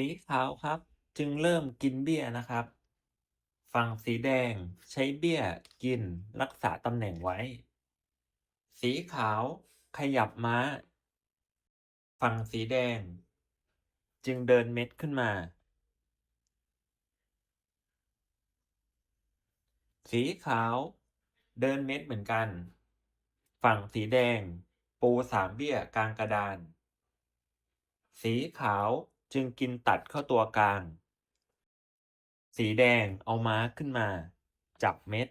สีขาวครับ จึงเริ่มกินเบี้ยนะครับ ฝั่งสีแดงใช้เบี้ยกินรักษาตำแหน่งไว้ สีขาวขยับม้า ฝั่งสีแดง จึงเดินเม็ดขึ้นมา สีขาวเดินเม็ดเหมือนกัน ฝั่งสีแดง ปูสามเบี้ยกลางกระดาน สีขาว จึงกินตัดเข้าตัวกลาง สีแดงเอาม้าขึ้นมา จับเม็ด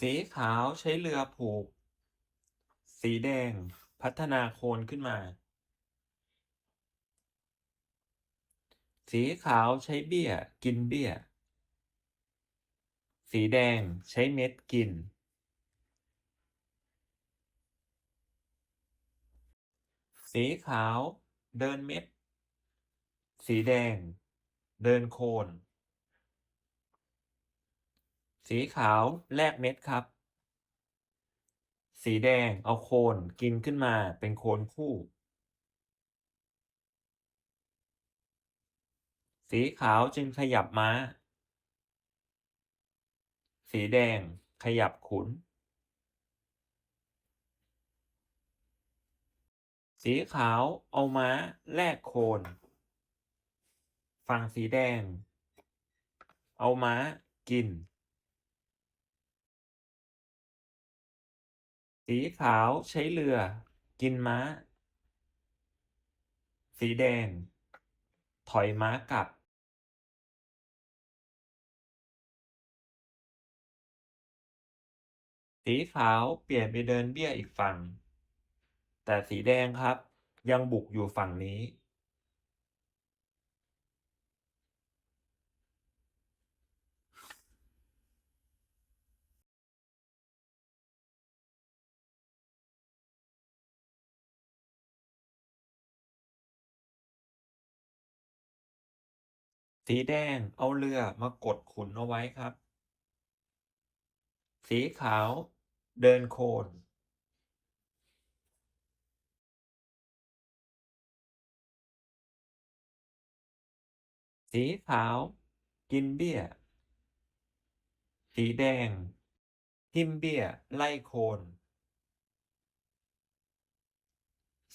สีขาวใช้เรือผูก สีแดงพัฒนาโคนขึ้นมา สีขาวใช้เบี้ย กินเบี้ย สีแดงใช้เม็ดกิน สีขาว เดินเม็ด สีแดง เดินโคน สีขาวแลกเม็ดครับ สีแดงเอาโคนกินขึ้นมาเป็นโคนคู่ สีขาวจึงขยับม้า สีแดงขยับขุน สีขาวเอาม้าแลกโคน ฝั่งสีแดง เอาม้ากิน สีขาวใช้เรือ กินม้า สีแดง ถอยม้ากลับ สีขาวเปลี่ยนไปเดินเบี้ยอีกฝั่ง แต่สีแดงครับ ยังบุกอยู่ฝั่งนี้ สีแดงเอาเรือมากดขุนเอาไว้ครับ สีขาวเดินโคน สีขาว กินเบี้ย สีแดง ทิมเบี้ย ไล่โคน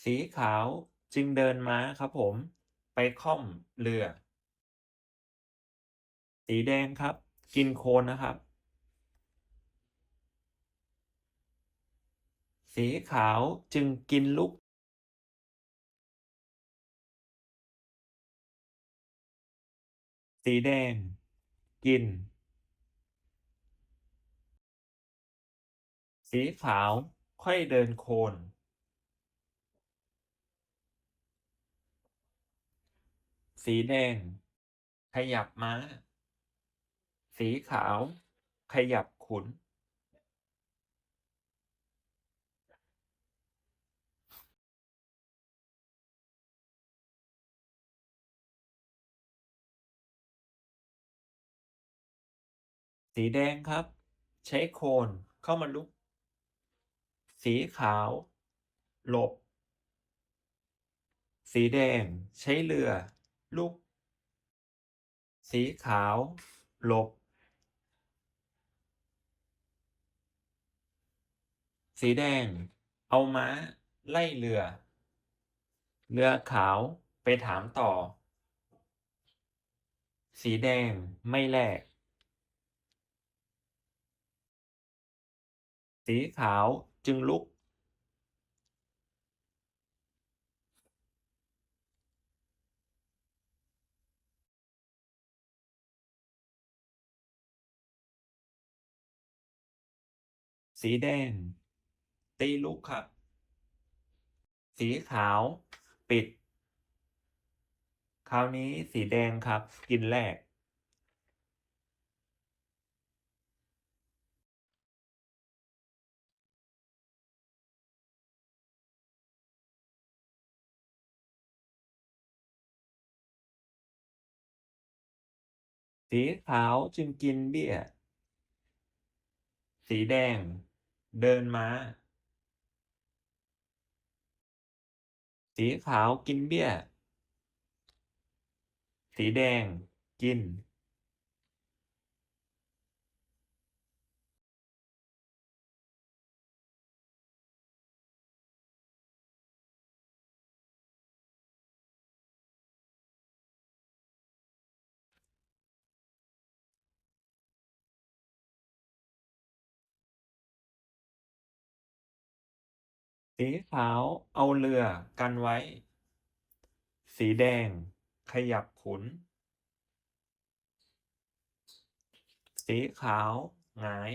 สีขาวจึงเดินม้าครับผม ไปค่อมเรือ สีแดงครับ กินโคนนะครับ สีขาวจึงกินลูก สีแดง กิน สีขาวค่อยเดินโคน สีแดง ขยับม้า สีขาว ขยับขุน สีแดงครับ ใช้โคนเข้ามาลุก สีขาว หลบ สีแดง ใช้เรือ ลุก สีขาว หลบ สีแดง เอาม้า ไล่เรือ เรือขาวไปถามต่อ สีแดงไม่แลก สีขาวจึงลุก สีแดง ตีลุกครับสีขาวปิด คราวนี้สีแดงครับ กินแรก สีขาวจึงกินเบี้ย สีแดง เดินม้า สีขาวกินเบี้ย สีแดงกิน สีขาวเอาเรือกันไว้ สีแดงขยับขุน สีขาวหงาย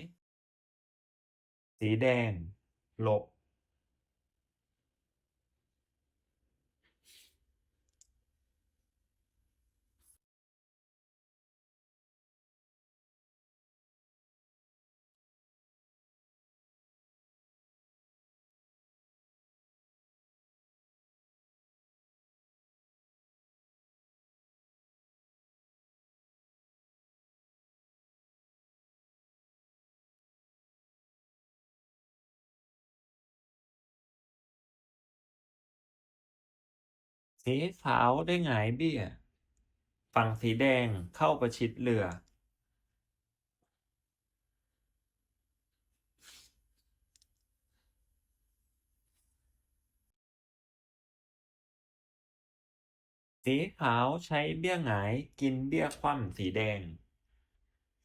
สีแดงหลบ สีขาวได้หงายเบี้ย ฝั่งสีแดงเข้าประชิดเรือ สีขาวใช้เบี้ยหงายกินเบี้ยคว่ำสีแดง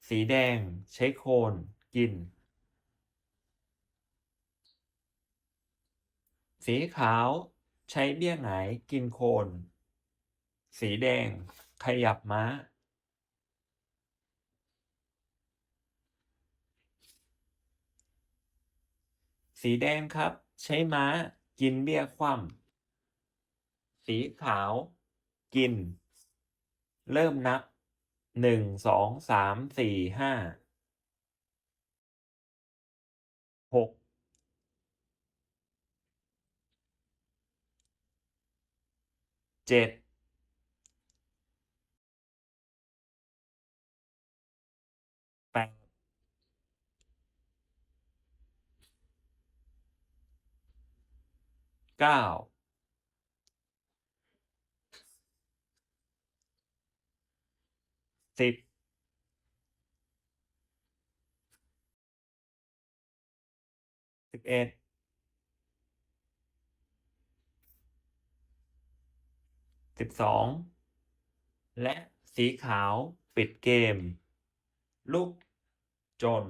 สีแดงใช้โคนกิน สีขาว ใช้เบี้ยหงายกินโคน สีแดง ขยับม้า สีแดงครับ ใช้ม้ากินเบี้ยคว่ำสีขาว กิน เริ่มนับหนึ่งสองสามสี่ห้า หก เจ็ดแปดเก้าสิบสิบเอ็ด สิบสองและสีขาวปิดเกม ลุกจน